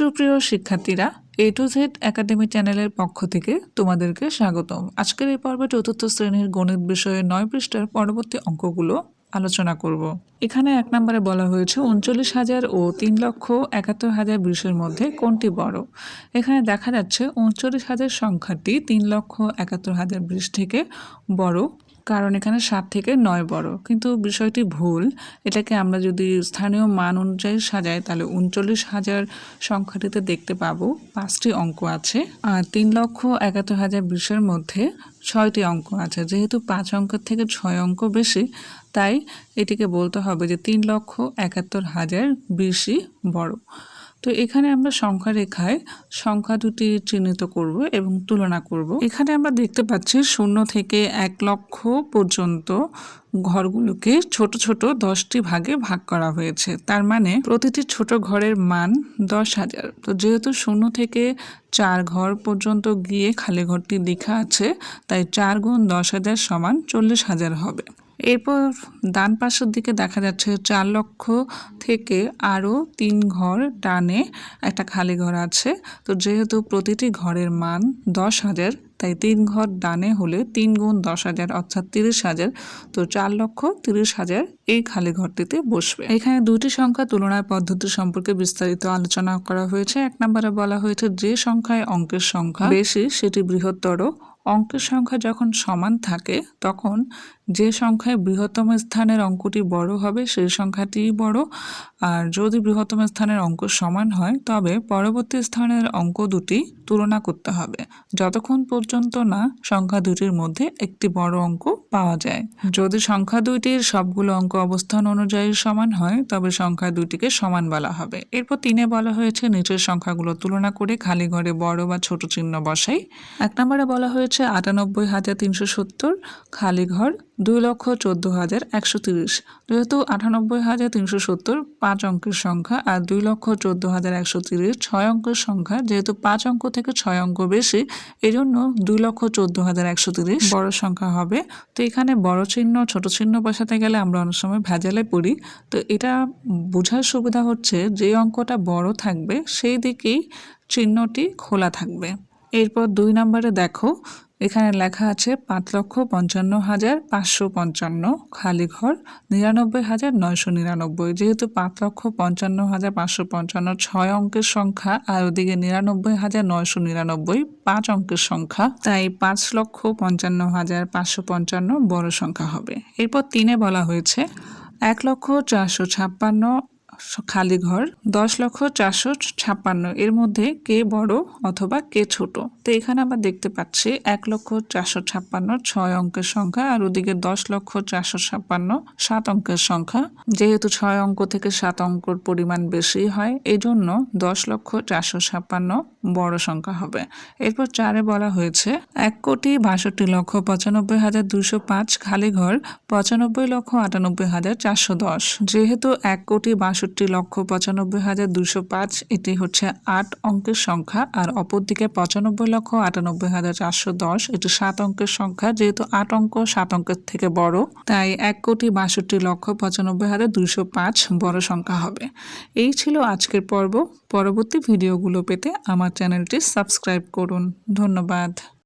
সুপ্রিয় শিক্ষার্থীরা এ to Z academy চ্যানেলের পক্ষ থেকে তোমাদেরকে স্বাগতম। আজকের এই পর্বে চতুর্থ শ্রেণির গণিত বিষয়ে নয় পৃষ্ঠার পরবর্তী অঙ্কগুলো আলোচনা করব। এখানে এক নম্বরে বলা হয়েছে, উনচল্লিশ হাজার ও তিন লক্ষ একাত্তর হাজার বিশের মধ্যে কোনটি বড়? এখানে দেখা যাচ্ছে, উনচল্লিশ হাজার সংখ্যাটি তিন লক্ষ একাত্তর হাজার বিশ থেকে বড়। কারণ এখানে সাত থেকে নয় বড়। কিন্তু বিষয়টি ভুল। এটাকে আমরা যদি স্থানীয় মান অনুযায়ী সাজাই, তাহলে উনচল্লিশ হাজার সংখ্যাটিতে দেখতে পাবো। পাঁচটি অঙ্ক আছে। আর তিন লক্ষ একাত্তর হাজার বিশের মধ্যে ছয়টি অঙ্ক আছে। যেহেতু পাঁচ অঙ্কের থেকে ছয় অঙ্ক বেশি, তাই এটিকে বলতে হবে যে তিন লক্ষ একাত্তর হাজার বেশি বড়। তো এখানে আমরা সংখ্যা রেখায় সংখ্যা দুটি চিহ্নিত করব এবং তুলনা করব। এখানে আমরা দেখতে পাচ্ছি শূন্য থেকে এক লক্ষ পর্যন্ত ঘরগুলোকে ছোট ছোট দশটি ভাগে ভাগ করা হয়েছে। তার মানে প্রতিটি ছোট ঘরের মান দশ হাজার। তো যেহেতু শূন্য থেকে চার ঘর পর্যন্ত গিয়ে খালি ঘরটি লেখা আছে, তাই চার গুণ দশ হাজার সমান চল্লিশ হাজার হবে। এরপর ডান পাশের দিকে দেখা যাচ্ছে চার লক্ষ থেকে আরও তিন ঘর ডানে একটা খালি ঘর আছে। তো যেহেতু প্রতিটি ঘরের মান দশ হাজার, তাই তিন ঘর ডানে হলে তিন গুণ দশ হাজার অর্থাৎ তিরিশ হাজার, তো চার লক্ষ তিরিশ হাজার এই খালি ঘরটিতে বসবে। এখানে দুটি সংখ্যা তুলনার পদ্ধতি সম্পর্কে বিস্তারিত আলোচনা করা হয়েছে। এক নম্বরে বলা হয়েছে যে সংখ্যায় অঙ্কের সংখ্যা বেশি, সেটি বৃহত্তর। অঙ্কের সংখ্যা যখন সমান থাকে, তখন যে সংখ্যায় বৃহত্তম স্থানের অঙ্কটি বড় হবে, সেই সংখ্যাটিই বড়। আর যদি বৃহত্তম স্থানের অঙ্ক সমান হয়, তবে পরবর্তী স্থানের অঙ্ক দুটি তুলনা করতে হবে। যতক্ষণ পর্যন্ত না সংখ্যা দুটির মধ্যে একটি বড় অঙ্ক পাওয়া যায়। যদি সংখ্যা দুইটির সবগুলো অঙ্ক অবস্থান অনুযায়ী সমান হয়, তবে সংখ্যা দুটিকে সমান বলা হবে। এরপর তিনে বলা হয়েছে, নিচের সংখ্যাগুলো তুলনা করে খালি ঘরে বড় বা ছোট চিহ্ন বসাই। এক নম্বরে বলা হয়েছে, আটানব্বই হাজার তিনশো সত্তর, খালি ঘর দুই লক্ষ চোদ্দ হাজার একশো তিরিশ। যেহেতু আটানব্বই হাজার তিনশো সত্তর, পাঁচ অঙ্কের সংখ্যা, আর দুই লক্ষ চোদ্দ হাজার একশো তিরিশ, ছয় অঙ্কের সংখ্যা, যেহেতু পাঁচ অঙ্ক থেকে ছয় অঙ্ক বেশি এই জন্য দুই লক্ষ চোদ্দ হাজার একশো তিরিশ বড় সংখ্যা হবে। তো এখানে বড় চিহ্ন, ছোট চিহ্ন বসাতে গেলে আমরা অনেক সময় ভেজালে পড়ি। তো এটা বোঝার সুবিধা হচ্ছে যে অঙ্কটা বড় থাকবে, সেই দিকেই চিহ্নটি খোলা থাকবে। এরপর দুই নম্বরে দেখো এখানে লেখা আছে পাঁচ লক্ষ পঞ্চান্ন হাজার পাঁচশো পঞ্চান্ন, খালি ঘর নিরানব্বই হাজার নয়শো নিরানব্বই। যেহেতু পাঁচ লক্ষ পঞ্চান্ন হাজার পাঁচশো পঞ্চান্ন ছয় অঙ্কের সংখ্যা আর ওদিকে নিরানব্বই হাজার নয়শো নিরানব্বই পাঁচ অঙ্কের সংখ্যা, তাই পাঁচ লক্ষ পঞ্চান্ন হাজার পাঁচশো পঞ্চান্ন বড় সংখ্যা হবে। এরপর তিনে বলা হয়েছে, এক লক্ষ চারশো ছাপ্পান্ন খালি ঘর, দশ লক্ষ চারশো ছাপ্পান্ন। এর মধ্যে কে বড় অথবা কে ছোট? তো এখানে আমরা দেখতে পাচ্ছি এক লক্ষ চারশো ছাপ্পান্ন ছয় অঙ্কের সংখ্যা আর ওদিকে দশ লক্ষ চারশো ছাপ্পান্ন সাত অঙ্কের সংখ্যা। যেহেতু ছয় অঙ্ক থেকে সাত অঙ্কর পরিমাণ বেশি হয় এই জন্য দশ লক্ষ চারশো ছাপ্পান্ন বড় সংখ্যা হবে। এরপর চারে বলা হয়েছে, এক কোটি বাষট্টি লক্ষ পঁচানব্বই হাজার দুশো পাঁচ খালি ঘর পঁচানব্বই লক্ষ আটানব্বই হাজার চারশো দশ। যেহেতু এক কোটি বাষট্টি লক্ষ পঁচানব্বই হাজার দুশো পাঁচ, এটি হচ্ছে আট অঙ্কের সংখ্যা, আর অপরদিকে পঁচানব্বই লক্ষ আটানব্বই হাজার চারশো দশ, এটি সাত অঙ্কের সংখ্যা, যেহেতু আট অঙ্ক সাত অঙ্কের থেকে বড়, তাই এক কোটি বাষট্টি লক্ষ পঁচানব্বই হাজার দুইশো পাঁচ বড় সংখ্যা হবে। এই ছিল আজকের পর্ব। পরবর্তী ভিডিওগুলো পেতে আমার চ্যানেলটি সাবস্ক্রাইব করুন। ধন্যবাদ।